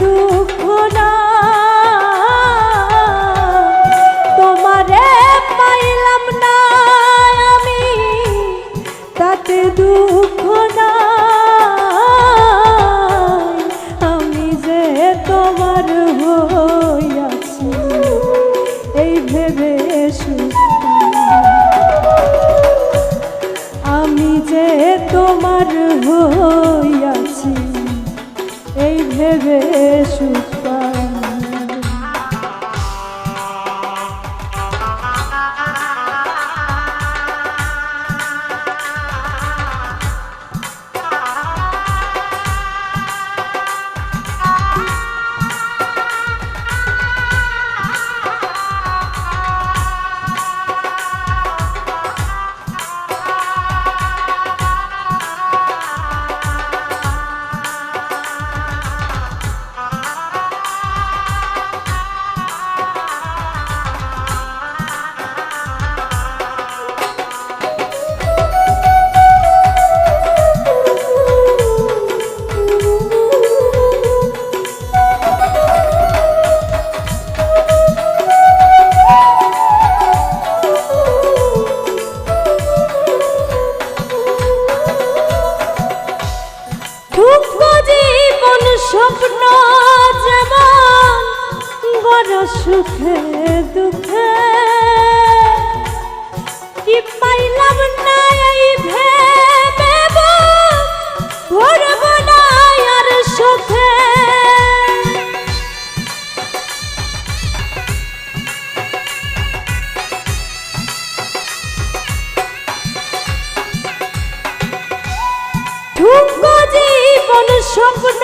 দুঃখ না সুখ দুঃখ জীবন স্বপ্ন যেমন বড় সুখে দুঃখে। কি পাইলাম না এই ভেবে ভরব না আর সুখে। স্বপ্ন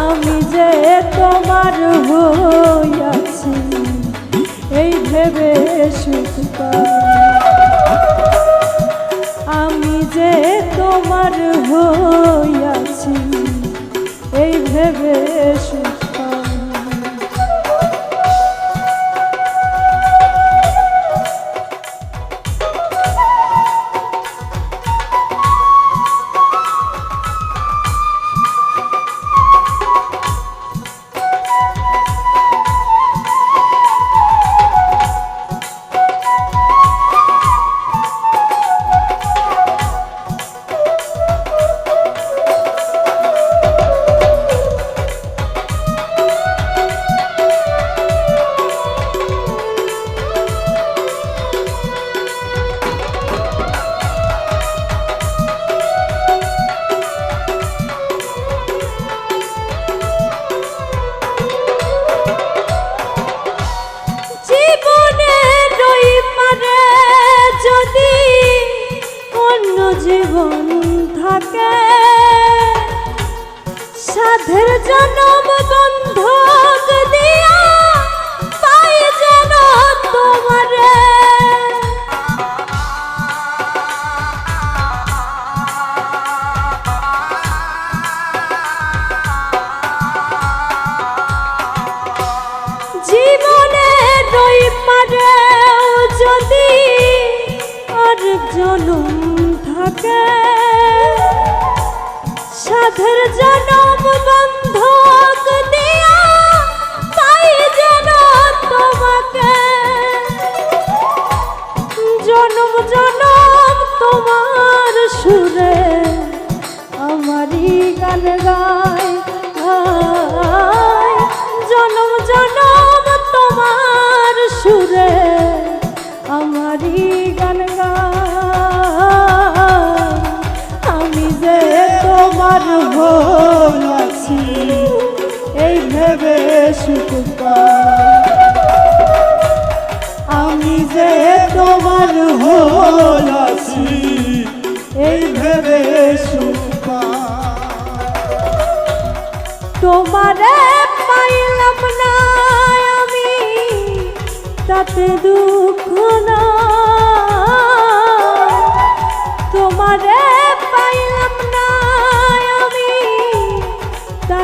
আমি যে এই ভেবে আমি যে তোমার হইয়াছি সাধের জনম বন্ধক দিয়া পাই যেন তোমারে। জীবনের ওই পারেও যদি আর জনম থাকে। সাধের জনম বন্ধু জনম জনম তোমার সুরে আমারই গান গা এখন আছি, এই ভেবে সুখ আমি যে তোমার হল আছি, এই ভেবে সুখ তোমারে পাইলাম না আমি, তাতে দুঃখ না